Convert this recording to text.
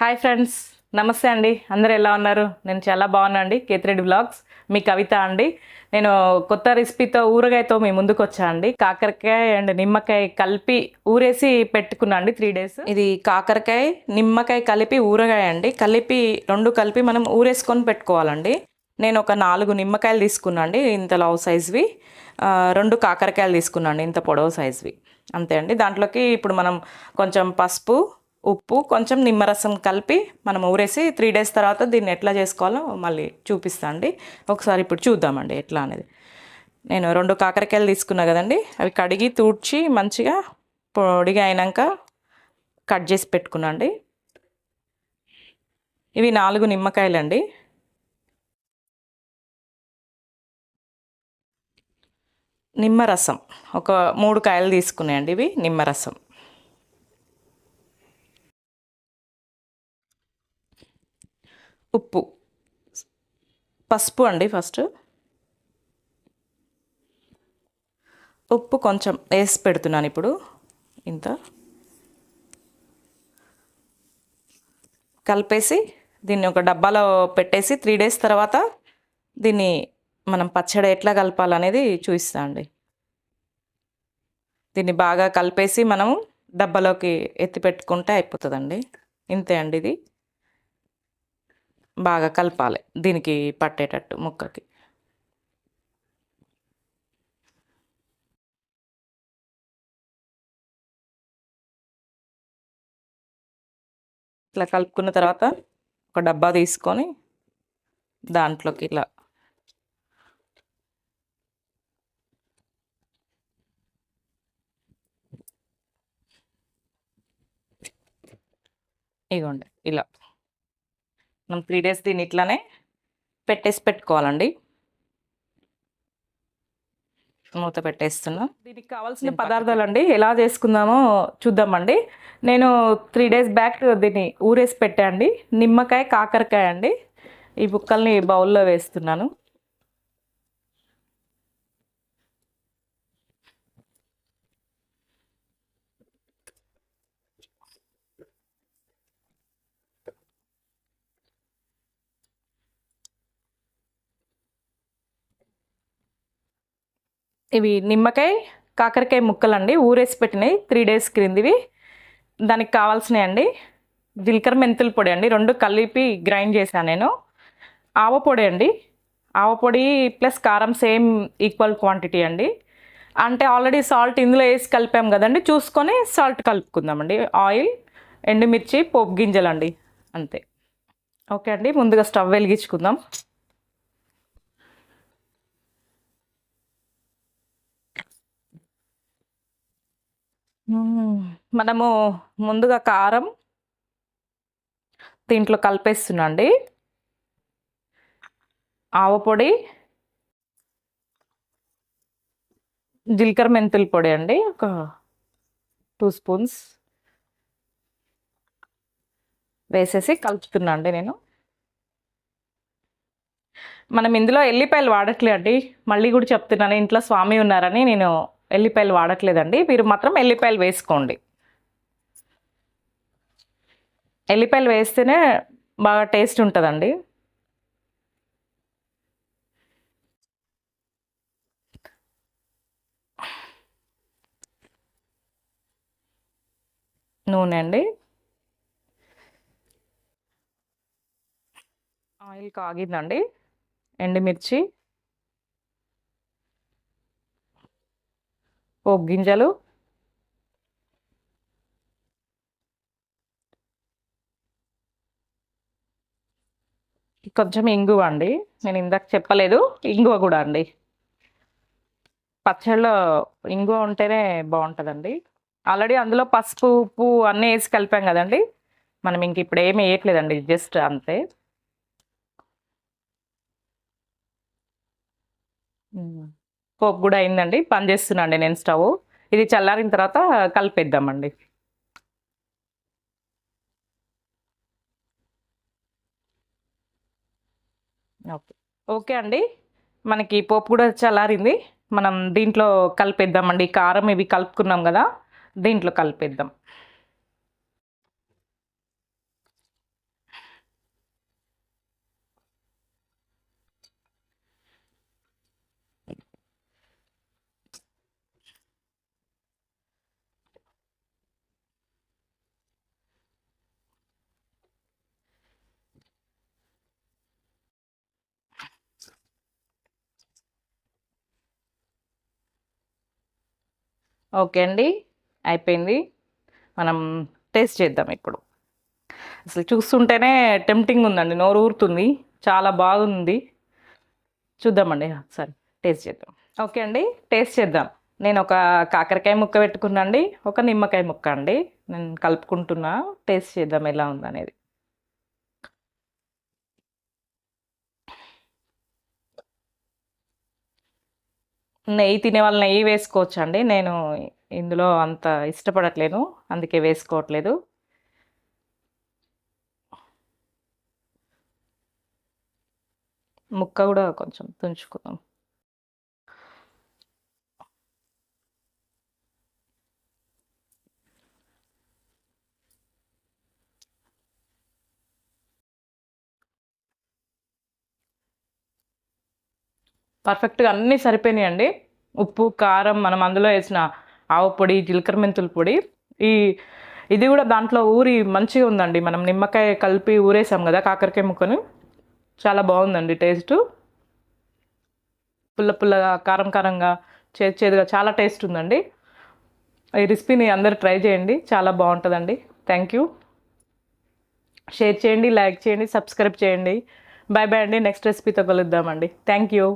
Hi friends నమస్తే అండి. అందరు ఎలా ఉన్నారు? నేను చాలా బాగున్నా అండి. కేతిరెడ్డి బ్లాగ్స్ మీ కవిత అండి. నేను కొత్త రెసిపీతో ఊరగాయతో మీ ముందుకు వచ్చా అండి. కాకరకాయ అండ్ నిమ్మకాయ కలిపి ఊరేసి పెట్టుకున్నా అండి త్రీ డేస్ ఇది కాకరకాయ నిమ్మకాయ కలిపి ఊరగాయ అండి. కలిపి రెండు కలిపి మనం ఊరేసుకొని పెట్టుకోవాలండి. నేను ఒక నాలుగు నిమ్మకాయలు తీసుకున్నా అండి. ఇంత లవ్ సైజ్వి రెండు కాకరకాయలు తీసుకున్నాను ఇంత పొడవు సైజ్వి అంతే అండి. దాంట్లోకి ఇప్పుడు మనం కొంచెం పసుపు ఉప్పు కొంచెం నిమ్మరసం కలిపి మనం ఊరేసి త్రీ డేస్ తర్వాత దీన్ని ఎట్లా చేసుకోవాలో మళ్ళీ చూపిస్తా అండి. ఒకసారి ఇప్పుడు చూద్దామండి ఎట్లా అనేది. నేను రెండు కాకరకాయలు తీసుకున్నా కదండి అవి కడిగి తూడ్చి మంచిగా పొడిగా అయినాక కట్ చేసి పెట్టుకున్నా అండి. ఇవి నాలుగు నిమ్మకాయలండి. నిమ్మరసం ఒక మూడు కాయలు తీసుకున్నాయండి ఇవి నిమ్మరసం. ఉప్పు. పసుపు అండి ఫస్ట్. ఉప్పు కొంచెం వేసి పెడుతున్నాను ఇప్పుడు. ఇంత. కలిపేసి దీన్ని ఒక డబ్బాలో పెట్టేసి త్రీ డేస్ తర్వాత దీన్ని మనం పచ్చడి ఎట్లా కలపాలనేది చూపిస్తా అండి. దీన్ని బాగా కలిపేసి మనం డబ్బాలోకి ఎత్తి పెట్టుకుంటే అయిపోతుందండి. ఇంతే అండి ఇది. బాగా కలపాలి దీనికి పట్టేటట్టు ముక్కకి. ఇట్లా కలుపుకున్న తర్వాత ఒక డబ్బా తీసుకొని దాంట్లోకి ఇలా ఇగోండి ఇలా మనం త్రీ డేస్ దీన్ని ఇట్లానే పెట్టేసి పెట్టుకోవాలండి. మూత పెట్టేస్తున్నా. దీనికి కావాల్సిన పదార్థాలు అండి ఎలా చేసుకుందామో చూద్దామండి. నేను త్రీ డేస్ బ్యాక్ దీన్ని ఊరేసి పెట్టా అండి. నిమ్మకాయ కాకరకాయ అండి. ఈ బుక్కల్ని బౌల్లో వేస్తున్నాను. ఇవి నిమ్మకాయ కాకరకాయ ముక్కలండి. ఊరేసి పెట్టినాయి. త్రీ డేస్ క్రిందివి. దానికి కావాల్సినవి అండి జీలకర్ర మెంతుల పొడి అండి. రెండు కలిపి గ్రైండ్ చేశాను నేను. ఆవ పొడి అండి. ఆవ పొడి ప్లస్ కారం సేమ్ ఈక్వల్ క్వాంటిటీ అండి. అంటే ఆల్రెడీ సాల్ట్ ఇందులో వేసి కలిపాం కదండి. చూసుకొని సాల్ట్ కలుపుకుందామండి. ఆయిల్ ఎండుమిర్చి పోపు గింజలండి. అంతే. ఓకే అండి. ముందుగా స్టవ్ వెలిగించుకుందాం. మనము ముందుగా కారం దీంట్లో కలిపేస్తున్నాండి. ఆవపొడి జీలకర్ర మెంతుల పొడి అండి ఒక టూ స్పూన్స్ వేసేసి కలుపుతున్నా అండి నేను. మనం ఇందులో ఎల్లిపాయలు వాడట్లే అండి మళ్ళీ కూడా చెప్తున్నాను ఇంట్లో స్వామి ఉన్నారని నేను ఎల్లిపాయలు వాడట్లేదండి. మీరు మాత్రం ఎల్లిపాయలు వేసుకోండి. ఎల్లిపాయలు వేస్తేనే బాగా టేస్ట్ ఉంటుందండి. నూనె అండి. ఆయిల్ కాగిందండి. ఎండుమిర్చి. పోపు గింజలు. కొంచెం ఇంగువ అండి. నేను ఇందాక చెప్పలేదు ఇంగువ కూడా అండి. పచ్చళ్ళలో ఇంగువ ఉంటేనే బాగుంటుందండి. ఆల్రెడీ అందులో పసుపు ఉప్పు అన్నీ వేసి కలిపాం కదండి. మనం ఇంక ఇప్పుడు ఏమి వేయట్లేదండి జస్ట్ అంతే. పోపు కూడా అయిందండి. పనిచేస్తున్నాండి నేను స్టవ్. ఇది చల్లారిన తర్వాత కలిపేద్దామండి. ఓకే. ఓకే అండి. మనకి పోపు కూడా చల్లారింది. మనం దీంట్లో కలిపేద్దామండి. కారం ఇవి కలుపుకున్నాం కదా దీంట్లో కలిపేద్దాం. ఓకే అండి. అయిపోయింది. మనం టేస్ట్ చేద్దాం ఇప్పుడు. అసలు చూస్తుంటేనే టెంప్టింగ్ ఉందండి. నోరు ఊరుతుంది. చాలా బాగుంది. చూద్దామండి. సరే. టేస్ట్ చేద్దాం. ఓకే అండి. టేస్ట్ చేద్దాం. నేను ఒక కాకరకాయ ముక్క పెట్టుకున్నాండి. ఒక నిమ్మకాయ ముక్క అండి. నేను కలుపుకుంటున్నా. టేస్ట్ చేద్దాం ఎలా ఉందనేది. నెయ్యి తినే వాళ్ళు నెయ్యి వేసుకోవచ్చు అండి నేను ఇందులో అంత ఇష్టపడట్లేను. అందుకే వేసుకోవట్లేదు. ముక్క కూడా కొంచెం తుంచుకుందాం. పర్ఫెక్ట్గా అన్నీ సరిపోయినాయండి. ఉప్పు కారం మనం అందులో వేసిన ఆవు పొడి జీలకర్ర మెంతుల పొడి. ఈ ఇది కూడా దాంట్లో ఊరి మంచిగా ఉందండి. మనం నిమ్మకాయ కలిపి ఊరేసాం కదా కాకరకాయ ముక్కని. చాలా బాగుందండి టేస్ట్. పుల్ల పుల్లగా కారం కారంగా చేదు చేదుగా చాలా టేస్ట్ ఉందండి. ఈ రెసిపీని అందరు ట్రై చేయండి. చాలా బాగుంటుందండి. Thank you. షేర్ చేయండి లైక్ చేయండి సబ్స్క్రైబ్ చేయండి. బాయ్ బాయ్ అండి. నెక్స్ట్ రెసిపీతో కలుద్దామండి. Thank you.